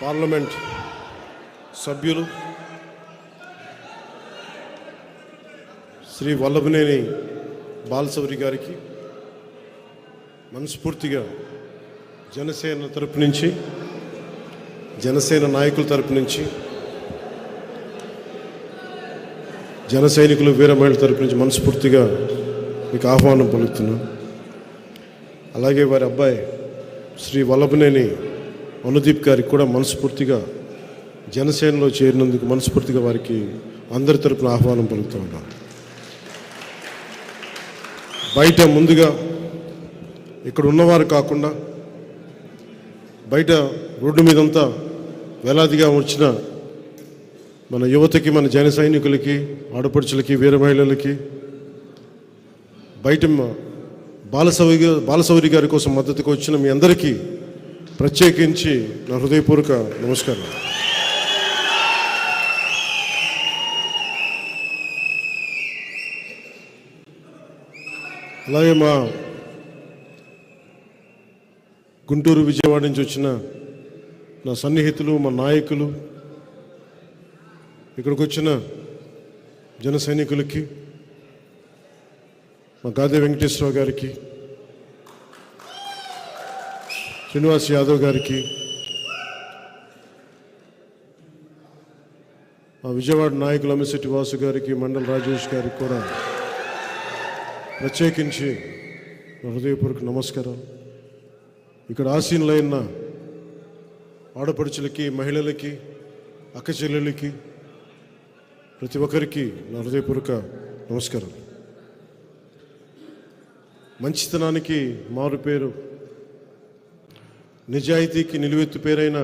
Parliament సభ్యులు శ్రీ వల్లభనేని బాలసౌరి గారికి మనస్ఫూర్తిగా జనసేన తరపు నుంచి జనసేన నాయకుల తరపు నుంచి జన సైనికులు వీర మహిళల తరపు నుంచి మనస్ఫూర్తిగా మీకు ఆహ్వానం పలుకుతున్నాను అలాగే వారి అబ్బాయి శ్రీ వల్లభనేని అనుదీప్ గారికి కూడా మనస్ఫూర్తిగా జనసేనలో చేరినందుకు మనస్ఫూర్తిగా వారికి అందరి తరపున ఆహ్వానం పలుకుతూ ఉన్నాను బయట ముందుగా ఇక్కడ ఉన్నవారు కాకుండా బయట రోడ్డు మీదంతా వేలాదిగా వచ్చిన మన యువతకి మన జన సైనికులకి ఆడపడుచులకి వీర మహిళలకి బయట బాలసౌరి బాలసౌరి గారి కోసం మద్దతుకు వచ్చిన మీ అందరికీ ప్రత్యేకించి నా హృదయపూర్వక నమస్కారం. అలాగే మా గుంటూరు విజయవాడ నుంచి వచ్చిన నా సన్నిహితులు మా నాయకులు ఇక్కడికి వచ్చిన జన సైనికులకి మా గాదే వెంకటేశ్వరరావు గారికి శ్రీనివాస్ యాదవ్ గారికి మా విజయవాడ నాయకులు అమ్మిశెట్టి వాసు గారికి మండల రాజేష్ గారికి కూడా ప్రత్యేకించి నా హృదయపూర్వక నమస్కారం ఇక్కడ ఆసీనులైన ఆడపడుచులకి మహిళలకి అక్క ప్రతి ఒక్కరికి నా హృదయపూర్వక నమస్కారం మంచితనానికి మారు పేరు నిజాయితీకి నిలువెత్తు పేరైన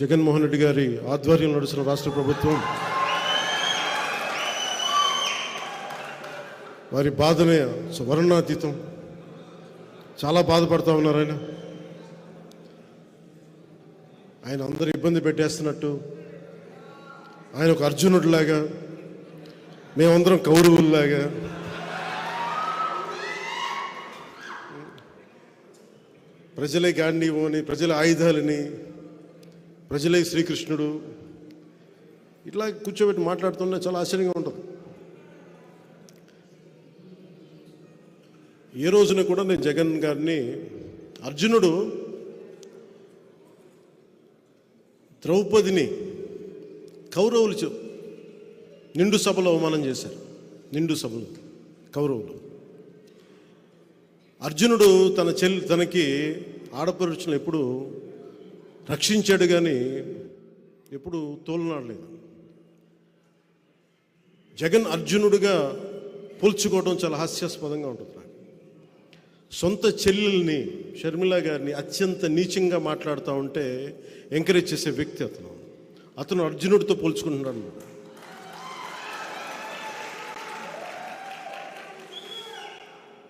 జగన్మోహన్ రెడ్డి గారి ఆధ్వర్యంలో నడుస్తున్న రాష్ట్ర ప్రభుత్వం వారి బాధనే సువర్ణాతీతం. చాలా బాధపడుతూ ఉన్నారు ఆయన. ఆయన అందరు ఇబ్బంది పెట్టేస్తున్నట్టు. ఆయన ఒక అర్జునుడిలాగా మేమందరం కౌరవుల్లాగా ప్రజలే గాంధీవని ప్రజల ఆయుధాలని ప్రజలే శ్రీకృష్ణుడు. ఇట్లా కూర్చోబెట్టి మాట్లాడుతున్నా చాలా ఆశ్చర్యంగా ఉంటుంది. ఏ రోజున కూడా నేను జగన్ గారిని అర్జునుడు ద్రౌపదిని కౌరవులు నిండు సభలో అవమానం చేశారు. నిండు సభలో కౌరవులు. అర్జునుడు తన చెల్లి తనకి ఆడపడుచులను ఎప్పుడు రక్షించాడు కానీ ఎప్పుడు తోలునాడలేదు. జగన్ అర్జునుడిగా పోల్చుకోవడం చాలా హాస్యాస్పదంగా ఉంటుంది నాకు. సొంత చెల్లెల్ని షర్మిల గారిని అత్యంత నీచంగా మాట్లాడుతూ ఉంటే ఎంకరేజ్ చేసే వ్యక్తి అతను. అతను అర్జునుడితో పోల్చుకుంటున్నాడు.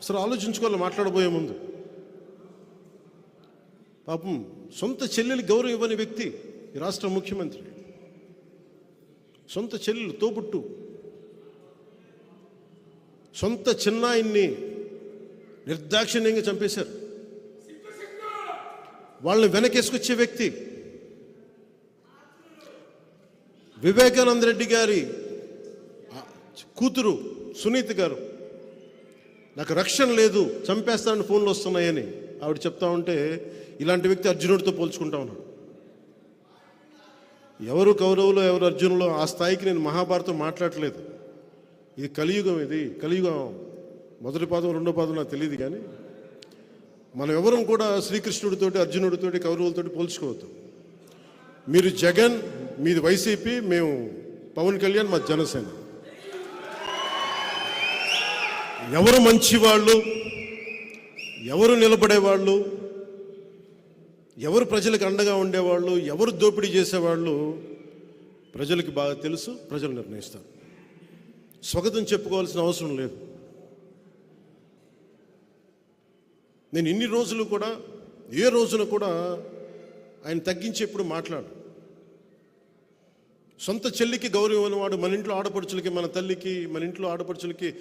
అసలు ఆలోచించుకోవాలి మాట్లాడబోయే ముందు. పాపం సొంత చెల్లెలు గౌరవం ఇవ్వని వ్యక్తి ఈ రాష్ట్ర ముఖ్యమంత్రి. సొంత చెల్లెలు తోబుట్టు. సొంత చిన్నాయిన్ని నిర్దాక్షిణ్యంగా చంపేశారు. వాళ్ళని వెనకేసుకొచ్చే వ్యక్తి వివేకానంద రెడ్డి గారి కూతురు సునీత్ గారు. నాకు రక్షణ లేదు చంపేస్తానని ఫోన్లు వస్తున్నాయని. ఆవిడ చెప్తా ఉంటే ఇలాంటి వ్యక్తి అర్జునుడితో పోల్చుకుంటా ఉన్నాడు. ఎవరు కౌరవులు ఎవరు అర్జునులో ఆ స్థాయికి నేను మహాభారతం మాట్లాడట్లేదు ఇది కలియుగం ఇది కలియుగం మొదటి పాదం రెండో పాదం నాకు తెలియదు కానీ మనం ఎవరం కూడా శ్రీకృష్ణుడితోటి అర్జునుడితోటి కౌరవులతోటి పోల్చుకోవద్దు. మీరు జగన్ మీది వైసీపీ మేము పవన్ కళ్యాణ్ మా జనసేన. ఎవరు మంచివాళ్ళు? ఎవరు నిలబడేవాళ్ళు? ఎవరు ప్రజలకు అండగా ఉండేవాళ్ళు? ఎవరు దోపిడీ చేసేవాళ్ళు? ప్రజలకు బాగా తెలుసు ప్రజలు నిర్ణయిస్తారు. స్వాగతం చెప్పుకోవాల్సిన అవసరం లేదు. నేను ఇన్ని రోజులు కూడా ఏ రోజున కూడా ఆయన తగ్గించి ఎప్పుడు మాట్లాడు సొంత చెల్లికి గౌరవం వాడు మన ఇంట్లో ఆడపడుచులకి మన తల్లికి మన ఇంట్లో ఆడపడుచులకి